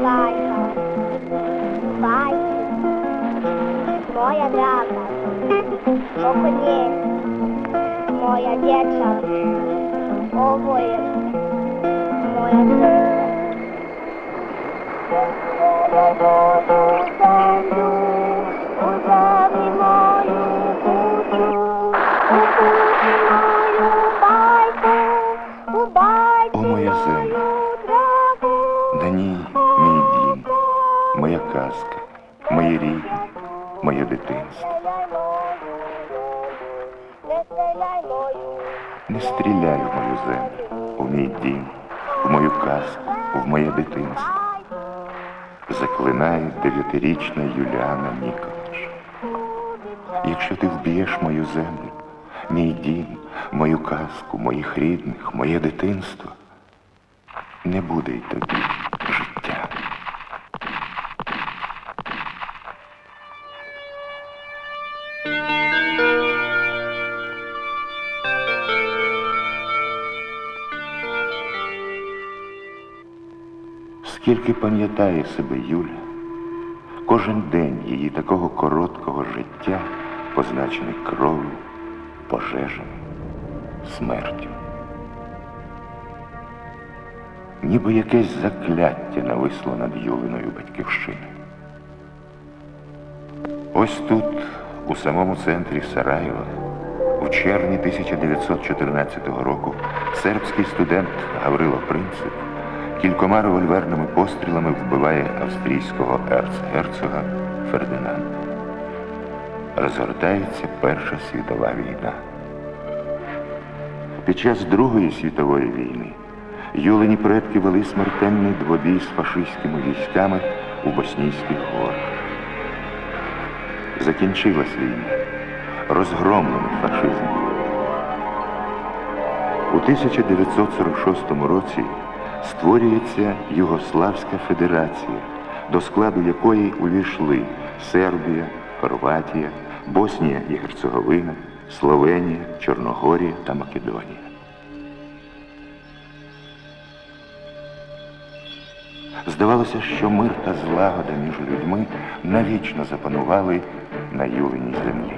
goodbye, Bye. Moja draga, oko nje, moja dječa, ovo je moja srca. Моє дитинство. Не стріляй в мою землю, у мій дім, в мою казку, в моє дитинство. Заклинає дев'ятирічна Юліана Ніколач. Якщо ти вб'єш мою землю, мій дім, мою казку, моїх рідних, моє дитинство, не буде й тобі Скільки пам'ятає себе Юля, кожен день її такого короткого життя позначений кров'ю, пожежами, смертю. Ніби якесь закляття нависло над Юлиною батьківщиною. Ось тут, у самому центрі Сараєва, у червні 1914 року сербський студент Гаврило Принцип кількома револьверними пострілами вбиває австрійського ерцгерцога Фердинанда. Розгортається Перша світова війна. Під час Другої світової війни Юлині предки вели смертельний двобій з фашистськими військами у Боснійських горах. Закінчилась війна, розгромлений фашизм. У 1946 році створюється Югославська Федерація, до складу якої увійшли Сербія, Хорватія, Боснія і Герцеговина, Словенія, Чорногорія та Македонія. Здавалося, що мир та злагода між людьми навічно запанували на Юлиній землі.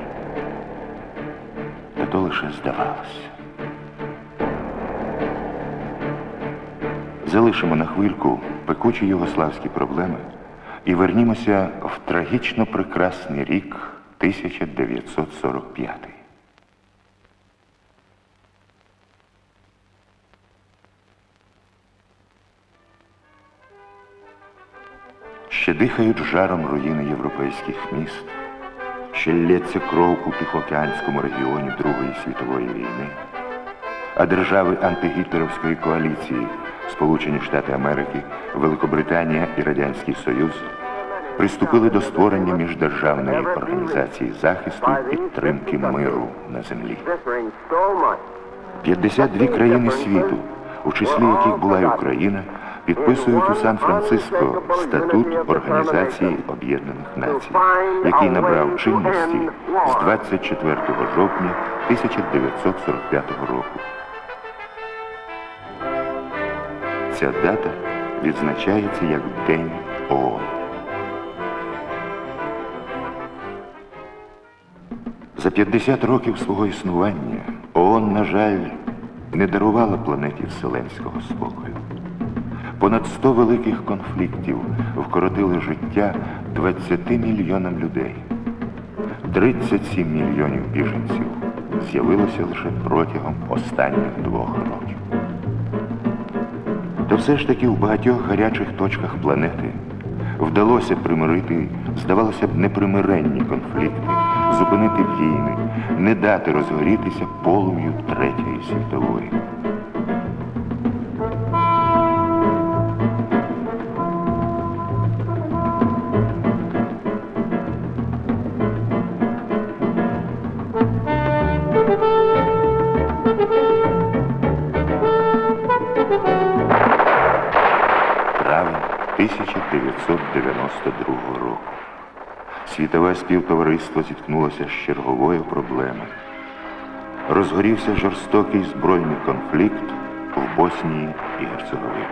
Та то лише здавалося. Залишимо на хвильку пекучі югославські проблеми і вернімося в трагічно прекрасний рік 1945. Ще дихають жаром руїни європейських міст, ще лється кров у Тихоокеанському регіоні Другої світової війни, а держави антигітлерівської коаліції Сполучені Штати Америки, Великобританія і Радянський Союз приступили до створення міждержавної організації захисту і підтримки миру на землі. 52 країни світу, у числі яких була й Україна, підписують у Сан-Франциско статут Організації Об'єднаних Націй, який набрав чинності з 24 жовтня 1945 року. Ця дата відзначається як День ООН. За 50 років свого існування ООН, на жаль, не дарувала планеті вселенського спокою. Понад 100 великих конфліктів вкоротили життя 20 мільйонам людей. 37 мільйонів біженців з'явилося лише протягом останніх двох років. То все ж таки в багатьох гарячих точках планети вдалося примирити, здавалося б, непримиренні конфлікти, зупинити війни, не дати розгорітися полум'ю Третьої світової. 1992 року. світове співтовариство зіткнулося з черговою проблемою. Розгорівся жорстокий збройний конфлікт в Боснії і Герцеговині.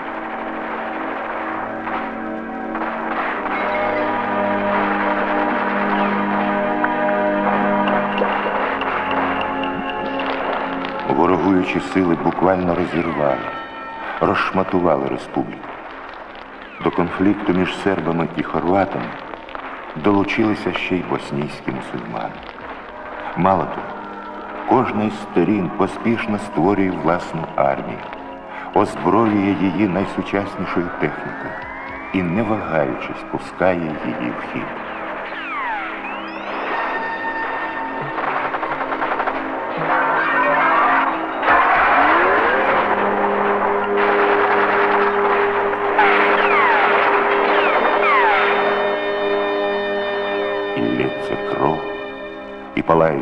Ворогуючі сили буквально розірвали, розшматували республіку. До конфлікту між сербами і хорватами долучилися ще й боснійські мусульмани. Мало того, кожна із сторін поспішно створює власну армію, озброює її найсучаснішою технікою і, не вагаючись, пускає її в хід.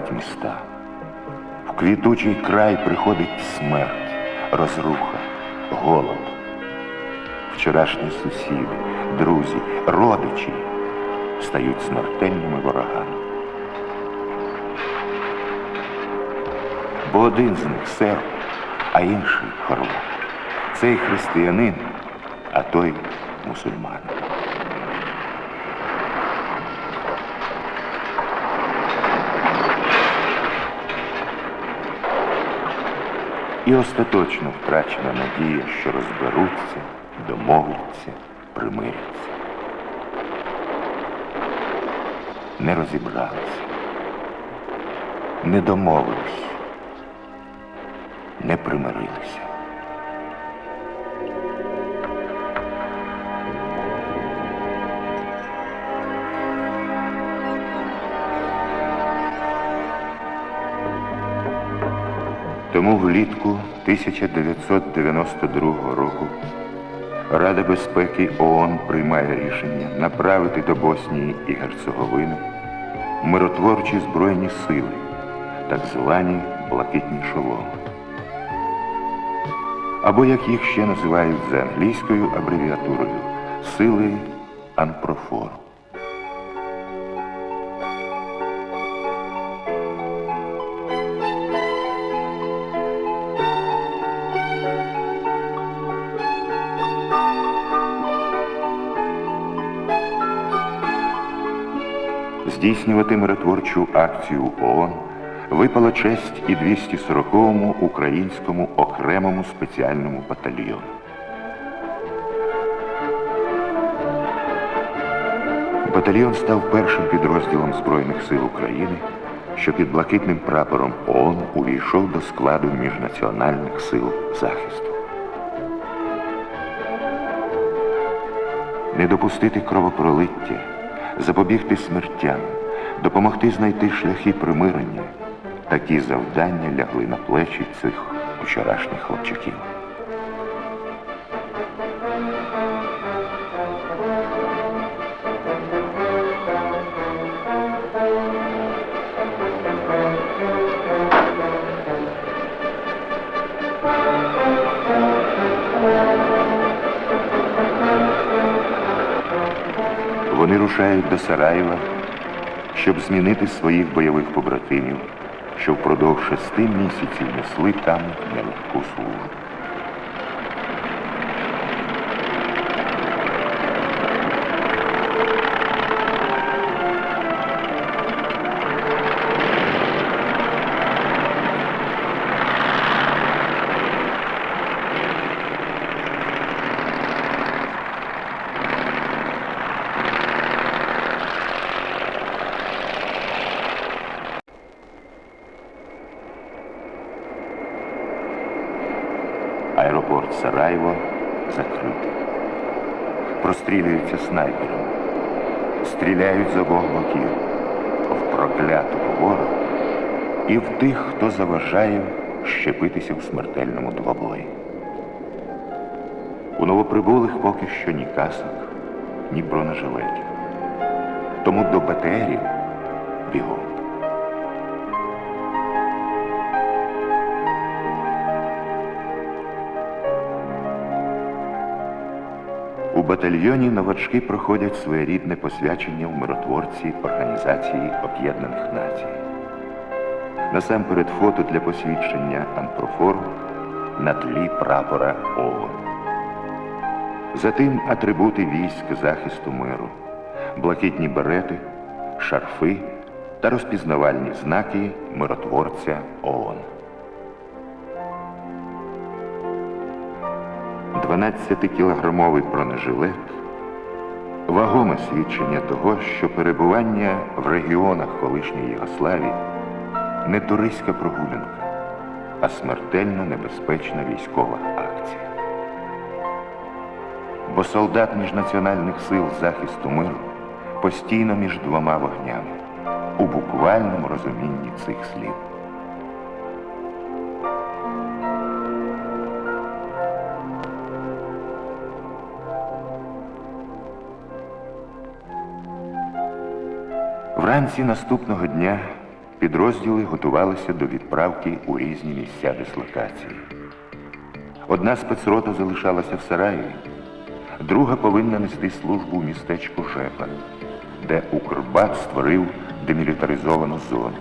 Палають міста. В квітучий край приходить смерть, розруха, голод. Вчорашні сусіди, друзі, родичі стають смертельними ворогами. Бо один з них серб, а інший хорват. Цей християнин, а той мусульманин. І остаточно втрачена надія, що розберуться, домовляться, примиряться. Не розібралися, не домовились, не примирилися. Тому влітку 1992 року Рада безпеки ООН приймає рішення направити до Боснії і Герцеговини миротворчі збройні сили, так звані блакитні шоломи. Або, як їх ще називають за англійською абревіатурою, сили Анпрофору. Здійснювати миротворчу акцію ООН випала честь і 240-му українському окремому спеціальному батальйону. Батальйон став першим підрозділом Збройних сил України, що під блакитним прапором ООН увійшов до складу міжнаціональних сил захисту. Не допустити кровопролиття, запобігти смертям, допомогти знайти шляхи примирення. Такі завдання лягли на плечі цих вчорашніх хлопчаків. Вони до Сараєва, щоб змінити своїх бойових побратимів, що впродовж шести місяців несли там нелегку службу. Прострілюються снайперами. Стріляють з обох боків в проклятого ворога і в тих, хто заважає щепитися в смертельному двобої. У новоприбулих поки що ні касок, ні бронежилетів. Тому до БТРів бігом. У батальйоні новачки проходять своєрідне посвячення в миротворці Організації Об'єднаних Націй. Насамперед фото для посвідчення Анпрофору на тлі прапора ООН. Затим атрибути військ захисту миру, блакитні берети, шарфи та розпізнавальні знаки миротворця ООН. 12-кілограмовий бронежилет вагоме свідчення того, що перебування в регіонах колишньої Єгославії не туристська прогулянка, а смертельно небезпечна військова акція. Бо солдат міжнаціональних сил захисту миру постійно між двома вогнями у буквальному розумінні цих слів. Вранці наступного дня підрозділи готувалися до відправки у різні місця дислокації. Одна спецрота залишалася в Сараєві, друга повинна нести службу в містечку Жепа, де Укрбат створив демілітаризовану зону.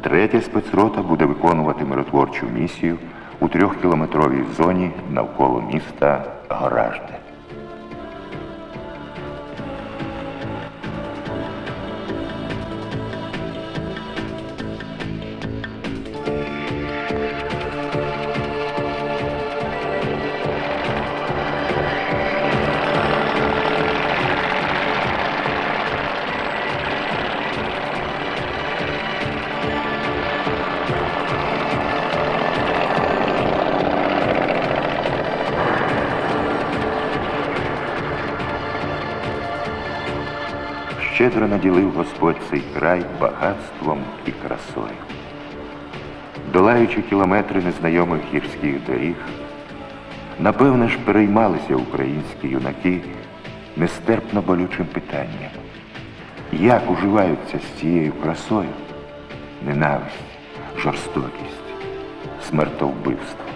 Третя спецрота буде виконувати миротворчу місію у трьохкілометровій зоні навколо міста Горажде. Господь цей край багатством і красою. Долаючи кілометри незнайомих гірських доріг, напевне ж переймалися українські юнаки нестерпно болючим питанням. Як уживаються з цією красою ненависть, жорстокість, смертовбивство?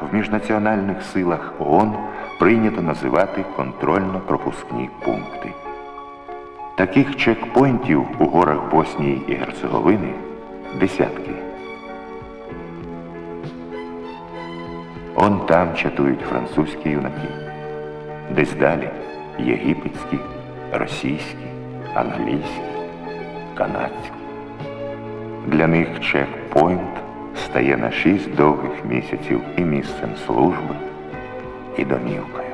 В міжнаціональних силах ООН прийнято називати контрольно-пропускні пункти. Таких чекпоінтів у горах Боснії і Герцеговини десятки. Он там чатують французькі юнаки. Десь далі єгипетські, російські, англійські, канадські. Для них чекпоінт стає на шість довгих місяців і місцем служби, і домівкою.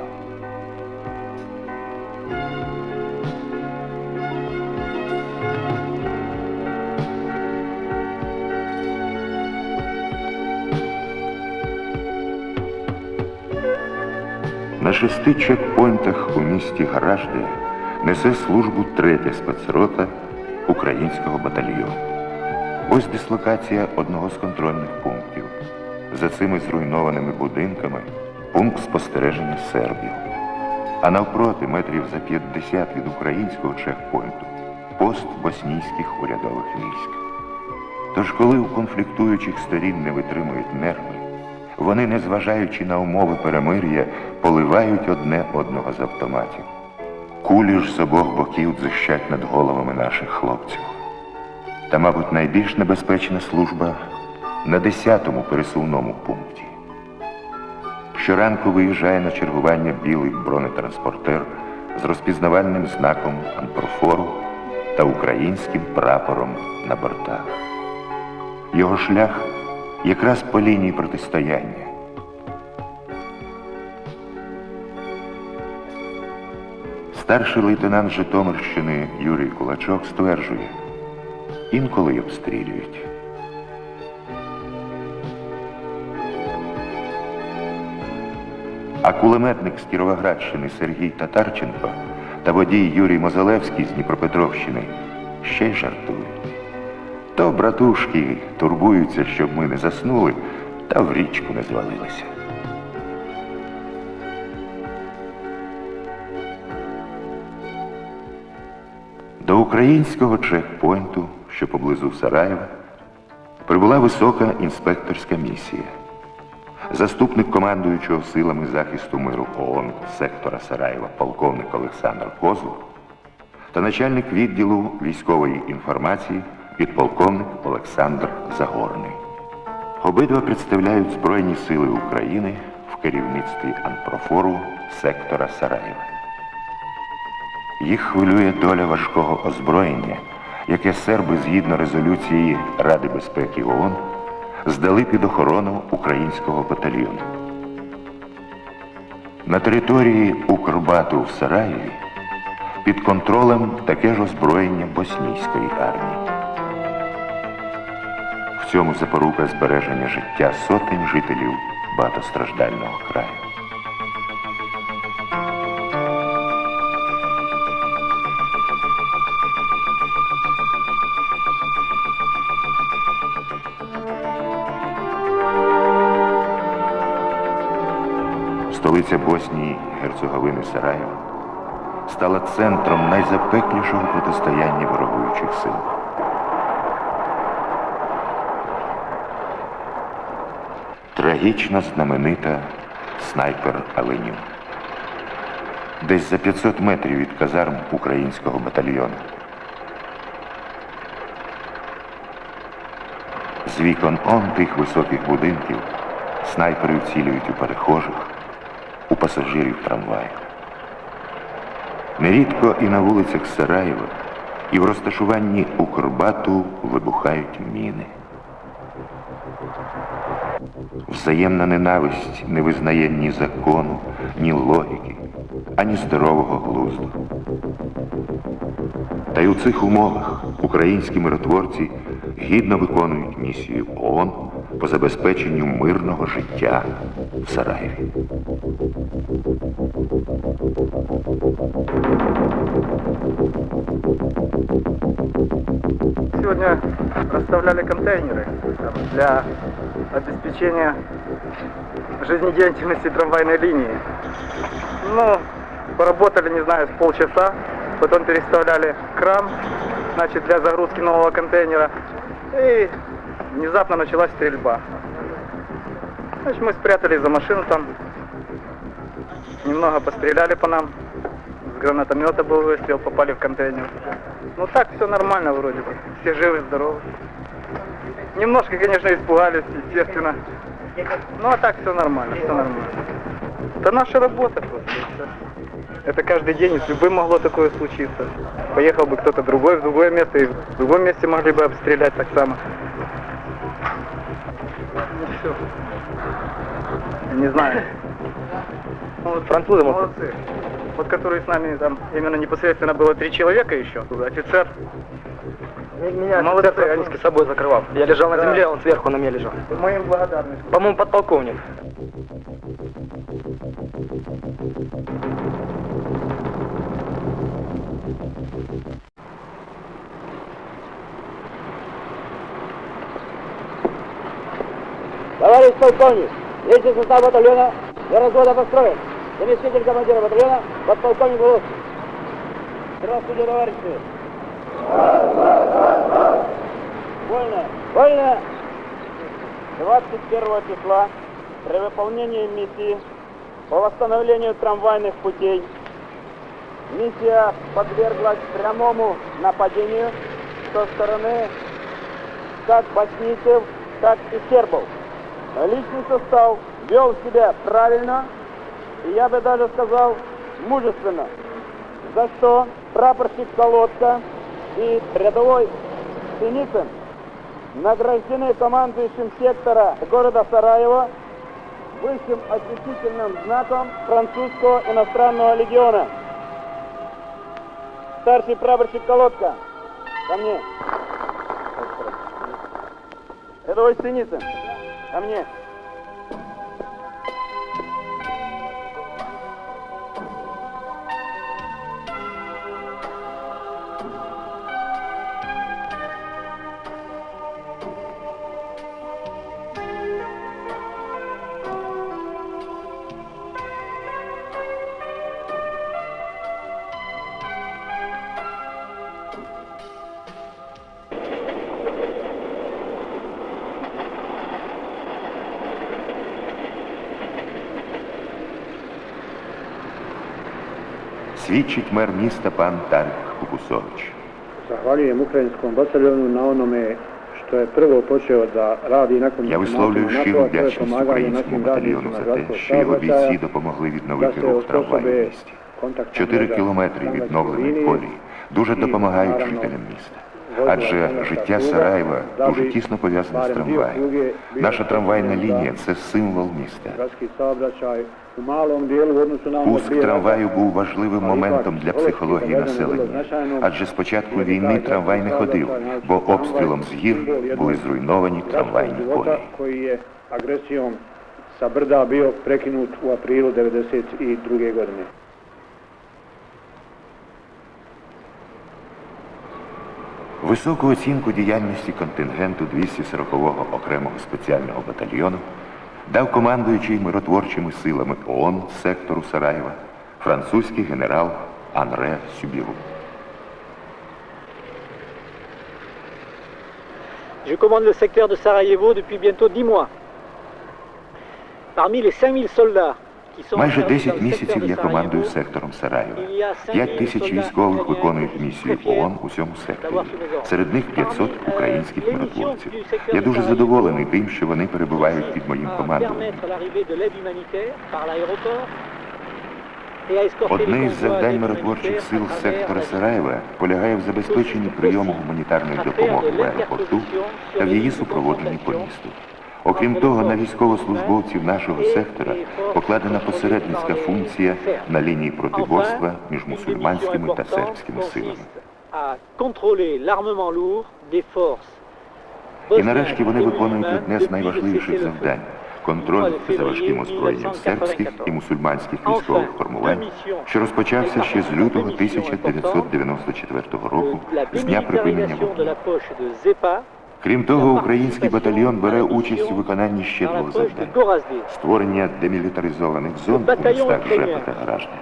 На шести чекпоінтах у місті Гаражде несе службу третя спецрота українського батальйону. Ось дислокація одного з контрольних пунктів. За цими зруйнованими будинками пункт спостереження сербів. А навпроти метрів за 50 від українського чекпоінту пост боснійських урядових військ. Тож, коли у конфліктуючих сторін не витримують нерви, вони, незважаючи на умови перемир'я, поливають одне одного з автоматів. Кулі ж з обох боків дзищать над головами наших хлопців. Та, мабуть, найбільш небезпечна служба на 10-му пересувному пункті. Щоранку виїжджає на чергування білий бронетранспортер з розпізнавальним знаком Анпрофору та українським прапором на бортах. Його шлях якраз по лінії протистояння. Старший лейтенант Житомирщини Юрій Кулачок стверджує, інколи й обстрілюють. А кулеметник з Кіровоградщини Сергій Татарченко та водій Юрій Мозалевський з Дніпропетровщини ще й жартують. То братушки турбуються, щоб ми не заснули та в річку не звалилися. До українського чекпойнту, що поблизу Сараєва, прибула висока інспекторська місія. Заступник командуючого силами захисту миру ООН сектора Сараєва полковник Олександр Козлов та начальник відділу військової інформації підполковник Олександр Загорний. Обидва представляють Збройні сили України в керівництві Анпрофору сектора Сараєва. Їх хвилює доля важкого озброєння, яке серби згідно резолюції Ради безпеки ООН здали під охорону українського батальйону. На території Укрбату в Сараєві під контролем таке ж озброєння боснійської армії. В цьому запорука збереження життя сотень жителів багатостраждального краю. Столиця Боснії Герцеговини Сараєво стала центром найзапеклішого протистояння ворогуючих сил. Трагічно знаменита снайпер Аленів. Десь за 500 метрів від казарм українського батальйону. З вікон он тих високих будинків снайпери вцілюють у перехожих, у пасажирів трамваю. Нерідко і на вулицях Сараєва, і в розташуванні Укрбату вибухають міни. Взаємна ненависть не визнає ні закону, ні логіки, ані здорового глузду. Та й у цих умовах українські миротворці гідно виконують місію ООН по забезпеченню мирного життя в Сараєві. Сегодня расставляли контейнеры для обеспечения жизнедеятельности трамвайной линии. Ну, поработали, не знаю, с полчаса, потом переставляли кран, значит, для загрузки нового контейнера. И внезапно началась стрельба. Значит, мы спрятались за машину там, немного постреляли по нам. С гранатомета был выстрел, попали в контейнер. Ну так все нормально вроде бы. Все живы, здоровы. Немножко, конечно, испугались, естественно. Ну а так все нормально, все нормально. Это наша работа просто. Это каждый день, с любым могло такое случиться. Поехал бы кто-то другой в другое место, и в другом месте могли бы обстрелять так само. Ну все. Не знаю. Французы молодцы. Вот который с нами там именно непосредственно было три человека еще, офицер. Меня Молодцы, офицер они- практически собой закрывал. Я лежал на земле, он сверху на мне лежал. Мы им благодарны. По-моему, подполковник. Товарищ полковник, личный состав батальона для развода построен. Заместитель командира батальона, подполковник Волошин. Здравствуйте, товарищи. Вольно. Вольно. 21 числа при выполнении миссии по восстановлению трамвайных путей миссия подверглась прямому нападению со стороны как боснийцев, так и сербов. Личный состав вел себя правильно, и я бы даже сказал мужественно, за что прапорщик Солодка и рядовой Синицын награждены командующим сектора города Сараева высшим отличительным знаком французского иностранного легиона. старший прапорщик Колодка. Ко мне. Рядовой Синицын. Caminhe. Свідчить мер міста пан Тарк Кукусович. Zahvaljujem ukrajinskom bataljonu na onome što je prvo počeo da radi nakon Я висловлюю щиру вдячність українському батальйону за те, що його бійці допомогли відновити рух трамваю в місті. Чотири кілометри відновленої колії дуже допомагають жителям міста. Адже життя Сараєва дуже тісно пов'язане з трамваєм. Наша трамвайна лінія це символ міста. Пуск трамваю був важливим моментом для психології населення, адже з початку війни трамвай не ходив, бо обстрілом з гір були зруйновані трамвайні колії. koji je agresijom sa brda bio prekinut u Високу оцінку діяльності контингенту 240-го окремого спеціального батальйону дав командуючий миротворчими силами ООН сектору Сараєва французький генерал Анре Сюбіру. Je commande le secteur de Sarajevo depuis bientôt 10 mois. Parmi les 5000 soldats Майже 10 місяців я командую сектором Сараєва. il 5 тисяч військових виконують місію ООН у цьому секторі. Серед них 500 euh, українських миротворців. Я дуже задоволений тим, що вони перебувають під моїм командуванням. Одне із завдань миротворчих сил сектора Сараєва полягає в забезпеченні прийому гуманітарної допомоги в аеропорту та в її супроводженні по місту. Окрім того, на військовослужбовців нашого сектора покладена посередницька функція на лінії протиборства між мусульманськими та сербськими силами. І нарешті вони виконують одне з найважливіших завдань контроль за важким озброєнням сербських і мусульманських військових формувань, що розпочався ще з лютого 1994 року, з дня припинення вогню. Крім того, український батальйон бере участь у виконанні ще двох завдань: створення демілітаризованих зон у містах Жепа та Гаражне,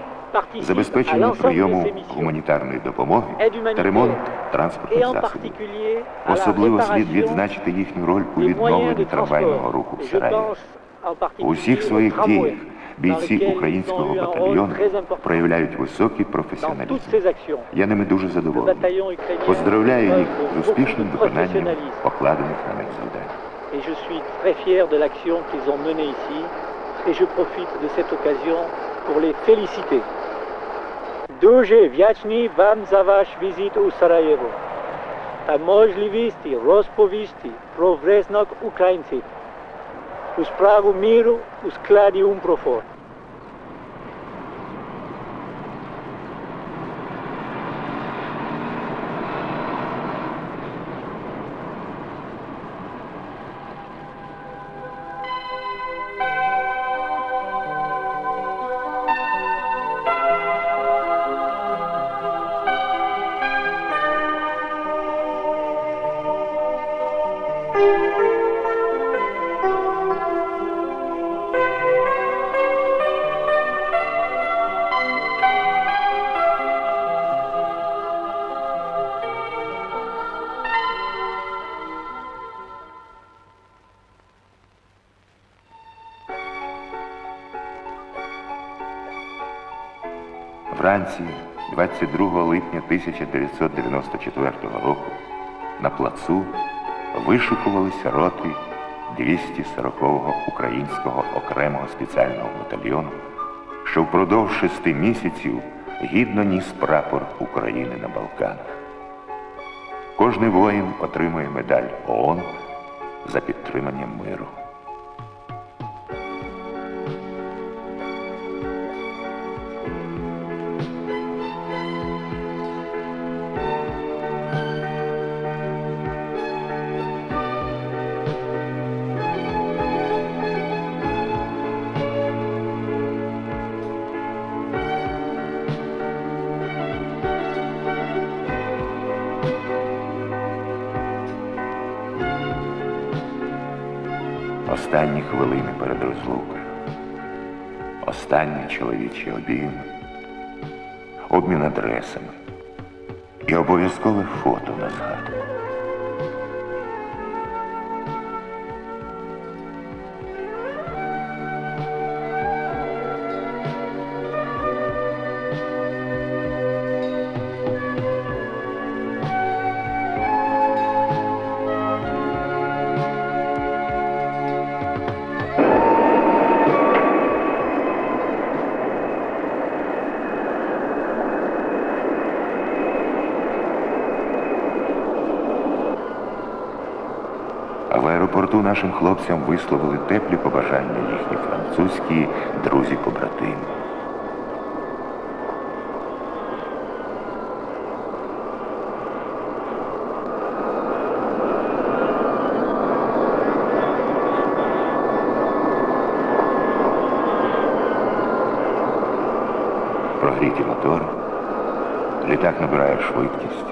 забезпечення прийому гуманітарної допомоги та ремонт транспортних засобів. Особливо слід відзначити їхню роль у відновленні трамвайного руху в Сараєві. У усіх своїх діях бійці українського батальйону проявляють високий професіоналізм. Я ними дуже задоволений. Поздравляю їх з успішним виконанням покладених на них завдань. Et je suis très fier de l'action qu'ils ont menée ici et je profite de cette occasion pour les féliciter. Дуже вдячний вам за ваш візит у Сараєво та можливість розповісти про внесок українців у справу миру у складі Умпрофор. Вранці 22 липня 1994 року на плацу вишикувалися роти 240-го українського окремого спеціального батальйону, що впродовж шести місяців гідно ніс прапор України на Балканах. Кожний воїн отримує медаль ООН за підтримання миру. Останні хвилини перед розлукою. Останні чоловічі обійми, обмін адресами і обов'язкове фото на згадку. Нашим хлопцям висловили теплі побажання їхні французькі друзі-побратими. Прогріті мотори, літак набирає швидкість.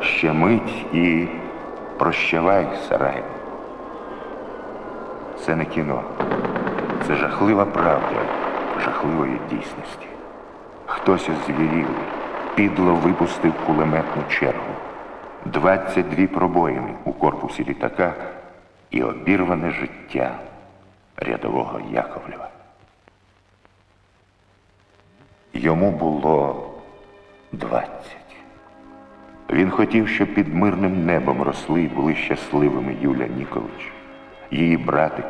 Ще мить і прощавай, Сарай. Це не кіно. Це жахлива правда жахливої дійсності. Хтось озвірілий, підло випустив кулеметну чергу. 22 пробоїни у корпусі літака і обірване життя рядового Яковлєва. Йому було 20. Він хотів, щоб під мирним небом росли і були щасливими Юля Ніколич, її братик,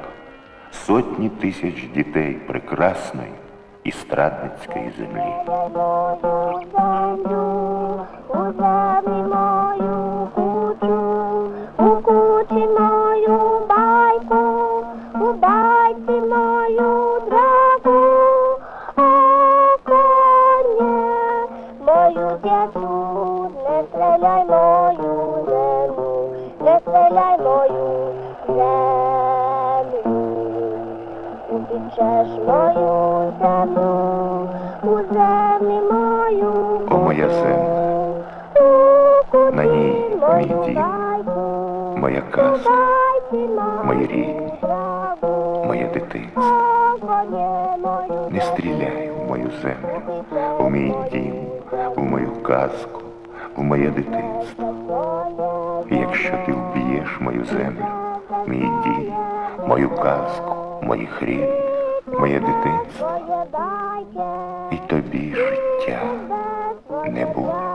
сотні тисяч дітей прекрасної і страдницької землі. Не стріляй мою землю, не стріляй мою Утічеш мою землю, у землі мою О, моя земля, на ній мій дім, моя казка, мої рідні, моє дитинство. Не стріляй в мою землю, у мій дім, у мою казку, у моє дитинство. І якщо ти вб'єш мою землю, мій дім, мою казку, моїх рідних, моє дитинство, і тобі життя не буде.